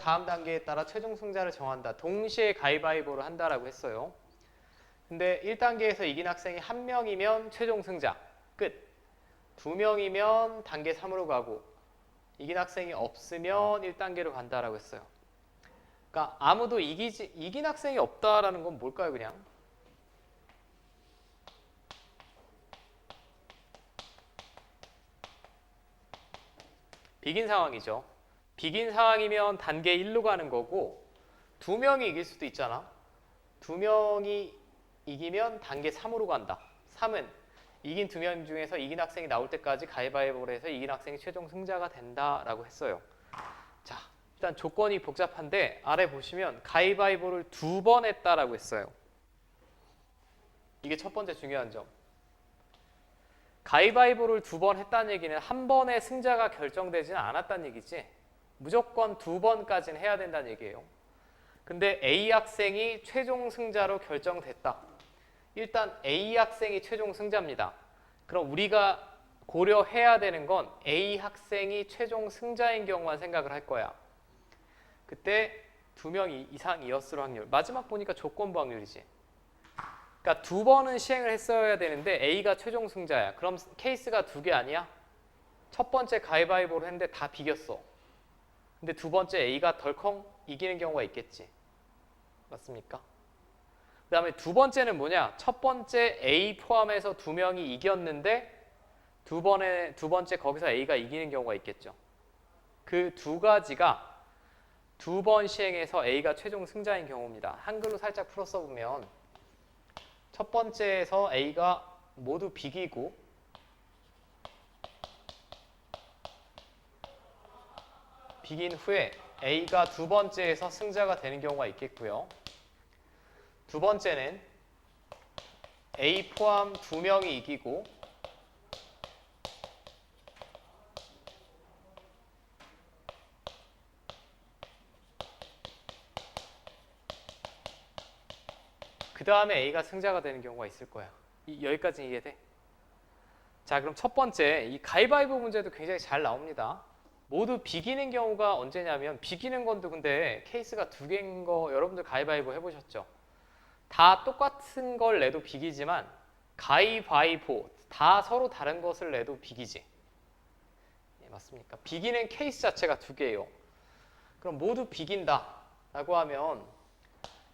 다음 단계에 따라 최종 승자를 정한다. 동시에 가위바위보를 한다라고 했어요. 근데 1단계에서 이긴 학생이 한 명이면 최종 승자 끝. 두 명이면 단계 3으로 가고 이긴 학생이 없으면 1단계로 간다라고 했어요. 그러니까 아무도 이기지 이긴 학생이 없다라는 건 뭘까요, 그냥? 비긴 상황이죠. 비긴 상황이면 단계 1로 가는 거고 두 명이 이길 수도 있잖아. 두 명이 이기면 단계 3으로 간다. 3은 이긴 두 명 중에서 이긴 학생이 나올 때까지 가위바위보를 해서 이긴 학생이 최종 승자가 된다라고 했어요. 자, 일단 조건이 복잡한데 아래 보시면 가위바위보를 두 번 했다라고 했어요. 이게 첫 번째 중요한 점. 가위바위보를 두 번 했다는 얘기는 한 번에 승자가 결정되지는 않았다는 얘기지. 무조건 두 번까지는 해야 된다는 얘기예요. 근데 A 학생이 최종 승자로 결정됐다. 일단 A 학생이 최종 승자입니다. 그럼 우리가 고려해야 되는 건 A 학생이 최종 승자인 경우만 생각을 할 거야. 그때 두 명 이상이었을 확률. 마지막 보니까 조건부 확률이지. 그러니까 두 번은 시행을 했어야 되는데 A가 최종 승자야. 그럼 케이스가 두 개 아니야? 첫 번째 가위바위보를 했는데 다 비겼어. 근데 두 번째 A가 덜컹 이기는 경우가 있겠지. 맞습니까? 그 다음에 두 번째는 뭐냐? 첫 번째 A 포함해서 두 명이 이겼는데 두 번에 두 번째 거기서 A가 이기는 경우가 있겠죠. 그 두 가지가 두 번 시행해서 A가 최종 승자인 경우입니다. 한글로 살짝 풀어 써보면 첫 번째에서 A가 모두 비기고 비긴 후에 A가 두 번째에서 승자가 되는 경우가 있겠고요. 두 번째는 A 포함 두 명이 이기고 그 다음에 A가 승자가 되는 경우가 있을 거야. 이, 여기까지 이해돼? 자, 그럼 첫 번째 이 가위바위보 문제도 굉장히 잘 나옵니다. 모두 비기는 경우가 언제냐면 비기는 건도 근데 케이스가 두 개인 거 여러분들 가위바위보 해보셨죠? 다 똑같은 걸 내도 비기지만 가위바위보 다 서로 다른 것을 내도 비기지. 예, 맞습니까? 비기는 케이스 자체가 두 개예요. 그럼 모두 비긴다 라고 하면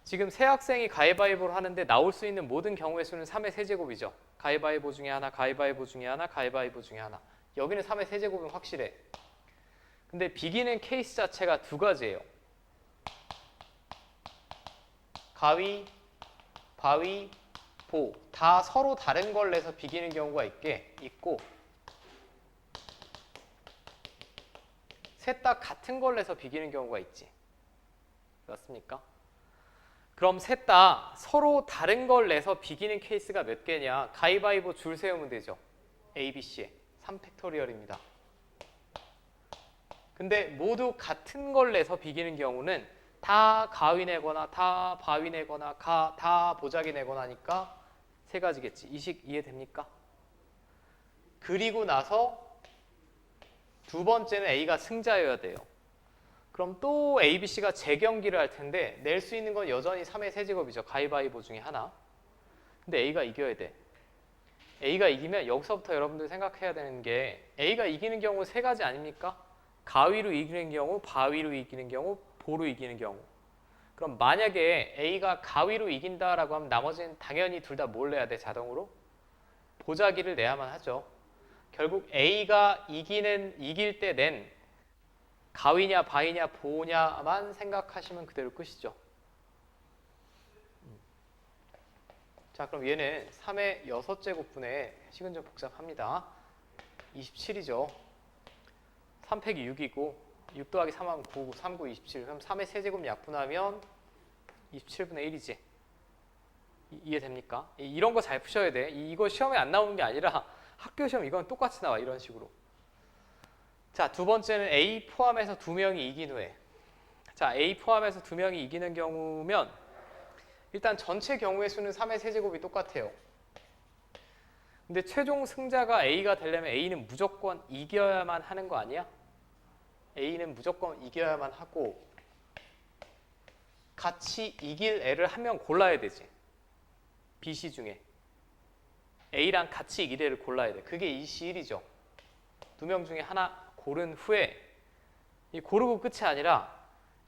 지금 세 학생이 가위바위보를 하는데 나올 수 있는 모든 경우의 수는 3의 세제곱이죠. 가위바위보 중에 하나, 가위바위보 중에 하나, 가위바위보 중에 하나. 여기는 3의 세제곱은 확실해. 근데 비기는 케이스 자체가 두 가지예요. 가위, 바위, 보. 다 서로 다른 걸 내서 비기는 경우가 있게 있고 셋 다 같은 걸 내서 비기는 경우가 있지. 맞습니까? 그럼 셋 다 서로 다른 걸 내서 비기는 케이스가 몇 개냐? 가위바위보 줄 세우면 되죠. A, B, C에 3팩토리얼입니다. 근데 모두 같은 걸 내서 비기는 경우는 다 가위 내거나 다 바위 내거나 가, 다 보자기 내거나 하니까 세 가지겠지. 이식 이해됩니까? 그리고 나서 두 번째는 A가 승자여야 돼요. 그럼 또 A, B, C가 재경기를 할 텐데 낼 수 있는 건 여전히 3의 세제곱이죠. 가위바위보 중에 하나. 근데 A가 이겨야 돼. A가 이기면 여기서부터 여러분들 생각해야 되는 게 A가 이기는 경우 세 가지 아닙니까? 가위로 이기는 경우, 바위로 이기는 경우, 보로 이기는 경우. 그럼 만약에 A가 가위로 이긴다라고 하면 나머지는 당연히 둘 다 뭘 내야 돼 자동으로? 보자기를 내야만 하죠. 결국 A가 이기는 이길 때 낸 가위냐 바위냐 보냐만 생각하시면 그대로 끝이죠. 음. 자 그럼 얘는 3의 6제곱분의 식은 좀 복잡합니다. 27이죠. 3 팩이 6이고 6 더하기 3하면 9, 3, 9, 27. 그럼 3의 세제곱 약분하면 27분의 1이지. 이, 이해됩니까? 이- 이런 거 잘 푸셔야 돼. 이- 이거 시험에 안 나오는 게 아니라 학교 시험 이건 똑같이 나와 이런 식으로. 자, 두 번째는 A 포함해서 두 명이 이긴 후에. 자, A 포함해서 두 명이 이기는 경우면 일단 전체 경우의 수는 3의 세제곱이 똑같아요. 근데 최종 승자가 A가 되려면 A는 무조건 이겨야만 하는 거 아니야? A는 무조건 이겨야만 하고 같이 이길 애를 한 명 골라야 되지. B, C 중에. A랑 같이 이길 애를 골라야 돼. 그게 이 C1이죠. 두 명 중에 하나 고른 후에 이 고르고 끝이 아니라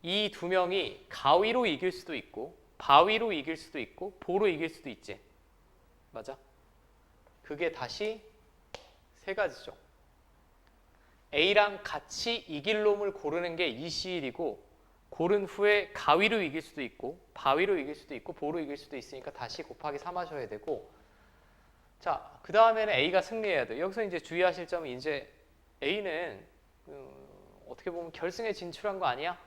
이 두 명이 가위로 이길 수도 있고 바위로 이길 수도 있고 보로 이길 수도 있지. 맞아? 그게 다시 세 가지죠. A랑 같이 이길 놈을 고르는 게 이시일이고 고른 후에 가위로 이길 수도 있고 바위로 이길 수도 있고 보로 이길 수도 있으니까 다시 곱하기 3 하셔야 되고 자, 그 다음에는 A가 승리해야 돼. 여기서 이제 주의하실 점은 이제 A는 음, 어떻게 보면 결승에 진출한 거 아니야?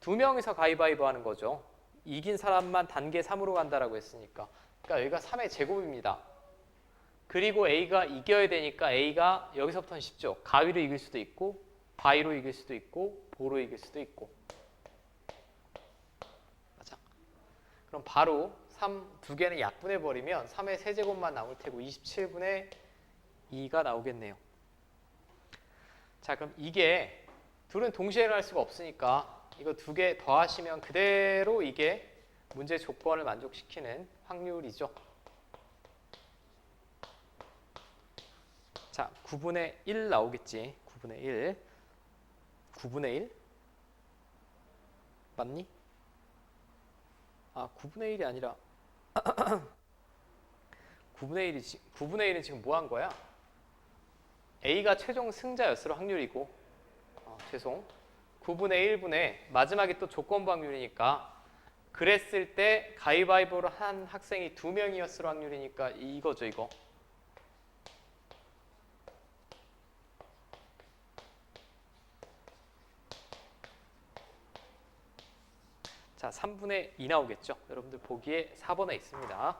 두 명이서 가위바위보 하는 거죠. 이긴 사람만 단계 3으로 간다라고 했으니까. 그러니까 여기가 3의 제곱입니다. 그리고 A가 이겨야 되니까 A가 여기서부터는 쉽죠. 가위로 이길 수도 있고 바위로 이길 수도 있고 보로 이길 수도 있고. 맞아. 그럼 바로 3 두 개는 약분해 버리면 3의 세제곱만 나올 테고 27분의 2가 나오겠네요. 자, 그럼 이게 둘은 동시에 일어날 수가 없으니까 이거 두 개 더하시면 그대로 이게 문제 조건을 만족시키는 확률이죠. 자, 9분의 1 나오겠지. 9분의 1. 9분의 1? 맞니? 아, 9분의 1이 아니라 9분의 1이 9분의 1은 지금 뭐 한 거야? A가 최종 승자였을 확률이고 어, 죄송 9분의 1분의 마지막에 또 조건부 확률이니까 그랬을 때 가위바위보를 한 학생이 두 명이었을 확률이니까 이거죠 이거 자 3분의 2 나오겠죠? 여러분들 보기에 4번에 있습니다